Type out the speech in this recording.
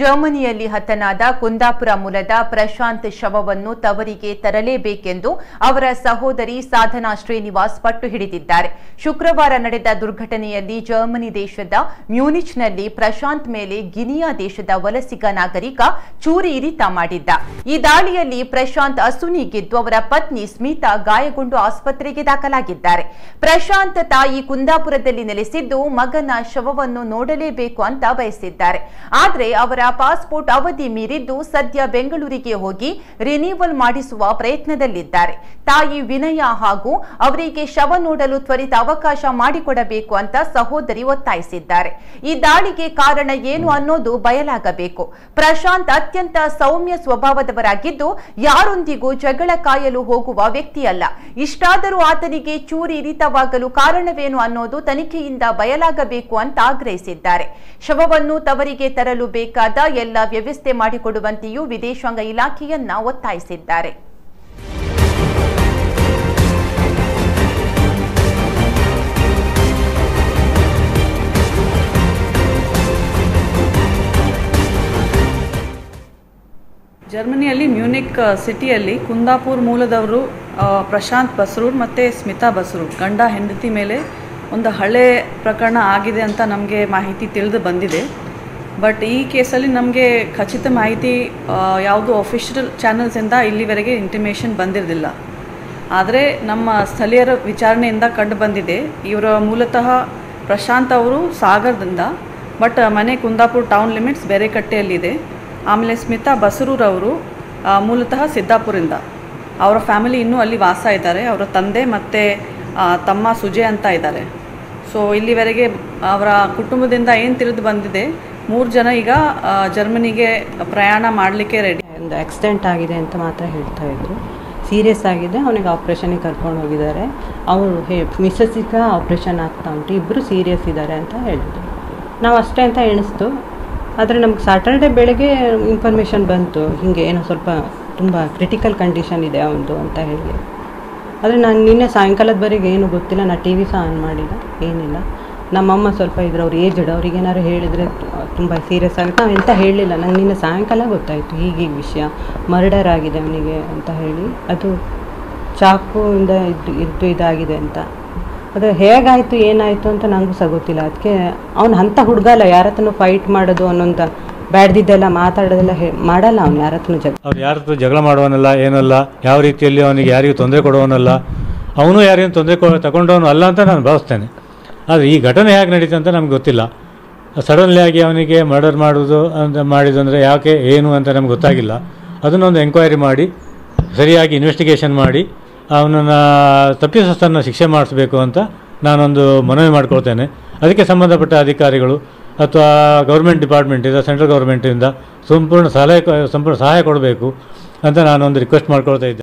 ಜರ್ಮನಿಯಲ್ಲಿ ಹತನಾದ ಕುಂದಾಪುರ ಮೂಲದ ಪ್ರಶಾಂತ್ ಶವವನ್ನು ತವರಿಗೆ ತರಲೇಬೇಕೆಂದು ಅವರ ಸಹೋದರಿ ಸಾಧನಾ ಶ್ರೀನಿವಾಸ್ ಪಟ್ಟು ಹಿಡಿದಿದ್ದಾರೆ. ಶುಕ್ರವಾರ ನಡೆದ ದುರ್ಘಟನೆಯಲ್ಲಿ ಜರ್ಮನಿ ದೇಶದ ಮ್ಯೂನಿಚ್ನಲ್ಲಿ ಪ್ರಶಾಂತ್ ಮೇಲೆ ಗಿನಿಯಾ ದೇಶದ ವಲಸಿಗ ನಾಗರಿಕ ಚೂರಿ ಇರಿತ ಮಾಡಿದ್ದ. ಈ ದಾಳಿಯಲ್ಲಿ ಪ್ರಶಾಂತ್ ಅಸುನೀಗಿದ್ದು ಅವರ ಪತ್ನಿ ಸ್ಮಿತಾ ಗಾಯಗೊಂಡು ಆಸ್ಪತ್ರೆಗೆ ದಾಖಲಾಗಿದ್ದಾರೆ. ಪ್ರಶಾಂತ್ ತಾಯಿ ಕುಂದಾಪುರದಲ್ಲಿ ನೆಲೆಸಿದ್ದು ಮಗನ ಶವವನ್ನು ನೋಡಲೇಬೇಕು ಅಂತ ಬಯಸಿದ್ದಾರೆ. ಆದರೆ ಅವರ ಪಾಸ್ಪೋರ್ಟ್ ಅವಧಿ ಮೀರಿದ್ದು ಸದ್ಯ ಬೆಂಗಳೂರಿಗೆ ಹೋಗಿ ರಿನೀವಲ್ ಮಾಡಿಸುವ ಪ್ರಯತ್ನದಲ್ಲಿದ್ದಾರೆ. ತಾಯಿ ವಿನಯ ಹಾಗೂ ಅವರಿಗೆ ಶವ ನೋಡಲು ತ್ವರಿತ ಅವಕಾಶ ಮಾಡಿಕೊಡಬೇಕು ಅಂತ ಸಹೋದರಿ ಒತ್ತಾಯಿಸಿದ್ದಾರೆ. ಈ ದಾಳಿಗೆ ಕಾರಣ ಏನು ಅನ್ನೋದು ಬಯಲಾಗಬೇಕು. ಪ್ರಶಾಂತ್ ಅತ್ಯಂತ ಸೌಮ್ಯ ಸ್ವಭಾವದವರಾಗಿದ್ದು, ಯಾರೊಂದಿಗೂ ಜಗಳ ಕಾಯಲು ಹೋಗುವ ವ್ಯಕ್ತಿಯಲ್ಲ. ಇಷ್ಟಾದರೂ ಆತನಿಗೆ ಚೂರಿ ಇರಿತವಾಗಲು ಕಾರಣವೇನು ಅನ್ನೋದು ತನಿಖೆಯಿಂದ ಬಯಲಾಗಬೇಕು ಅಂತ ಆಗ್ರಹಿಸಿದ್ದಾರೆ. ಶವವನ್ನು ತವರಿಗೆ ತರಲು ಬೇಕಾದ ಎಲ್ಲ ವ್ಯವಸ್ಥೆ ಮಾಡಿಕೊಡುವಂತೆಯೂ ವಿದೇಶಾಂಗ ಇಲಾಖೆಯನ್ನ ಒತ್ತಾಯಿಸಿದ್ದಾರೆ. ಜರ್ಮನಿಯಲ್ಲಿ ಮ್ಯೂನಿಕ್ ಸಿಟಿಯಲ್ಲಿ ಕುಂದಾಪುರ್ ಮೂಲದವರು ಪ್ರಶಾಂತ್ ಬಸ್ರೂರ್ ಮತ್ತು ಸ್ಮಿತಾ ಬಸ್ರೂರ್. ಗಂಡ, ಹೆಂಡತಿ ಮೇಲೆ ಒಂದು ಹಳೆ ಪ್ರಕರಣ ಆಗಿದೆ ಅಂತ ನಮಗೆ ಮಾಹಿತಿ ತಿಳಿದು ಬಂದಿದೆ. ಬಟ್ ಈ ಕೇಸಲ್ಲಿ ನಮಗೆ ಖಚಿತ ಮಾಹಿತಿ ಯಾವುದು ಅಫಿಷಿಯಲ್ ಚಾನಲ್ಸಿಂದ ಇಲ್ಲಿವರೆಗೆ ಇಂಟಿಮೇಷನ್ ಬಂದಿರಲಿಲ್ಲ ಆದರೆ ನಮ್ಮ ಸ್ಥಳೀಯರ ವಿಚಾರಣೆಯಿಂದ ಕಂಡು ಬಂದಿದೆ. ಇವರ ಮೂಲತಃ ಪ್ರಶಾಂತ್ ಅವರು ಸಾಗರದಿಂದ ಬಟ್ ಮನೆ ಕುಂದಾಪುರ ಟೌನ್ ಲಿಮಿಟ್ಸ್ ಬೇರೆಕಟ್ಟೆಯಲ್ಲಿದೆ. ಆಮೇಲೆ ಸ್ಮಿತಾ ಬಸರೂರವರು ಮೂಲತಃ ಸಿದ್ದಾಪುರಿಂದ. ಅವರ ಫ್ಯಾಮಿಲಿ ಇನ್ನೂ ಅಲ್ಲಿ ವಾಸ ಇದ್ದಾರೆ. ಅವರ ತಂದೆ ಮತ್ತು ತಮ್ಮ ಸುಜಯ್ ಅಂತ ಇದ್ದಾರೆ. ಸೊ ಇಲ್ಲಿವರೆಗೆ ಅವರ ಕುಟುಂಬದಿಂದ ಏನು ತಿಳಿದು ಬಂದಿದೆ ಮೂರು ಜನ ಈಗ ಜರ್ಮನಿಗೆ ಪ್ರಯಾಣ ಮಾಡಲಿಕ್ಕೆ ರೆಡಿ ಒಂದು ಆಕ್ಸಿಡೆಂಟ್ ಆಗಿದೆ ಅಂತ ಮಾತ್ರ ಹೇಳ್ತಾ ಇದ್ರು. ಸೀರಿಯಸ್ ಆಗಿದೆ, ಅವನಿಗೆ ಆಪ್ರೇಷನಿಗೆ ಕರ್ಕೊಂಡು ಹೋಗಿದ್ದಾರೆ. ಅವರು ಹೇ ಮಿಸಸ್ಸಿಗ ಆಪ್ರೇಷನ್ ಆಗ್ತಾ ಉಂಟು ಇಬ್ಬರು ಸೀರಿಯಸ್ ಇದ್ದಾರೆ ಅಂತ ಹೇಳಿದ್ರು. ನಾವು ಅಷ್ಟೇ ಅಂತ ಎಣಿಸ್ತು. ಆದರೆ ನಮ್ಗೆ ಸ್ಯಾಟರ್ಡೆ ಬೆಳಗ್ಗೆ ಇನ್ಫಾರ್ಮೇಷನ್ ಬಂತು, ಹೀಗೆ ಏನೋ ಸ್ವಲ್ಪ ತುಂಬ ಕ್ರಿಟಿಕಲ್ ಕಂಡೀಷನ್ ಇದೆ ಅವನದು ಅಂತ ಹೇಳಿ. ಆದರೆ ನಾನು ನಿನ್ನೆ ಸಾಯಂಕಾಲದವರೆಗೆ ಏನು ಗೊತ್ತಿಲ್ಲ ನಾನು ಟಿ ವಿ ಸಹ ಆನ್ ಮಾಡಿಲ್ಲ, ಏನಿಲ್ಲ. ನಮ್ಮಮ್ಮ ಸ್ವಲ್ಪ ಇದ್ರು, ಅವ್ರು ಏಜ್ಡ್ ಅವ್ರಿಗೆ ಏನಾದ್ರು ಹೇಳಿದರೆ ತುಂಬ ಸೀರಿಯಸ್ ಆಗುತ್ತೆ. ನಾವು ಎಂತ ಹೇಳಲಿಲ್ಲ. ನಂಗೆ ನಿನ್ನೆ ಸಾಯಂಕಾಲ ಗೊತ್ತಾಯಿತು ಹೀಗೀಗ ವಿಷಯ. ಮರ್ಡರ್ ಆಗಿದೆ ಅವನಿಗೆ ಅಂತ ಹೇಳಿ. ಅದು ಚಾಕುವಿಂದ ಇದ್ದು ಇದ್ದು ಇದಾಗಿದೆ ಅಂತ. ಅದು ಹೇಗಾಯಿತು, ಏನಾಯಿತು ಅಂತ ನನಗೂ ಸಹ ಗೊತ್ತಿಲ್ಲ. ಅದಕ್ಕೆ ಅವ್ನು ಅಂತ ಹುಡುಗ ಅಲ್ಲ, ಯಾರ ಹತ್ರನೂ ಫೈಟ್ ಮಾಡೋದು ಅನ್ನೋಂಥ ಬ್ಯಾಡ್ದಿದ್ದೆಲ್ಲ, ಮಾತಾಡೋದೆಲ್ಲ ಹೇ, ಮಾಡಲ್ಲ ಅವ್ನು ಯಾರ ಹತ್ರನೂ ಜಗ. ಅವ್ರು ಯಾರ ಹತ್ರ ಜಗಳ ಮಾಡುವನಲ್ಲ, ಏನಲ್ಲ, ಯಾವ ರೀತಿಯಲ್ಲಿ ಅವನಿಗೆ ಯಾರಿಗೂ ತೊಂದರೆ ಕೊಡುವನಲ್ಲ, ಅವನು ಯಾರಿಗೂ ತೊಂದರೆ ಕೊ ತಗೊಂಡವನು ಅಲ್ಲ ಅಂತ ನಾನು ಭಾವಿಸ್ತೇನೆ. ಆದರೆ ಈ ಘಟನೆ ಹೇಗೆ ನಡೀತು ಅಂತ ನಮ್ಗೆ ಗೊತ್ತಿಲ್ಲ. ಸಡನ್ಲಿ ಆಗಿ ಅವನಿಗೆ ಮರ್ಡರ್ ಮಾಡೋದು ಅಂತ ಮಾಡಿದಂದರೆ ಯಾಕೆ, ಏನು ಅಂತ ನಮ್ಗೆ ಗೊತ್ತಾಗಿಲ್ಲ. ಅದನ್ನೊಂದು ಎಂಕ್ವೈರಿ ಮಾಡಿ, ಸರಿಯಾಗಿ ಇನ್ವೆಸ್ಟಿಗೇಷನ್ ಮಾಡಿ, ಅವನನ್ನು ತಪ್ಪಿತಸ್ಥರನ್ನ ಶಿಕ್ಷೆ ಮಾಡಿಸ್ಬೇಕು ಅಂತ ನಾನೊಂದು ಮನವಿ ಮಾಡ್ಕೊಳ್ತೇನೆ. ಅದಕ್ಕೆ ಸಂಬಂಧಪಟ್ಟ ಅಧಿಕಾರಿಗಳು ಅಥವಾ ಗೌರ್ಮೆಂಟ್ ಡಿಪಾರ್ಟ್ಮೆಂಟಿಂದ ಸೆಂಟ್ರಲ್ ಗೌರ್ಮೆಂಟಿಂದ ಸಂಪೂರ್ಣ ಸಲಹೆ ಸಂಪೂರ್ಣ ಸಹಾಯ ಕೊಡಬೇಕು ಅಂತ ನಾನೊಂದು ರಿಕ್ವೆಸ್ಟ್ ಮಾಡ್ಕೊಳ್ತಾ ಇದ್ದೆ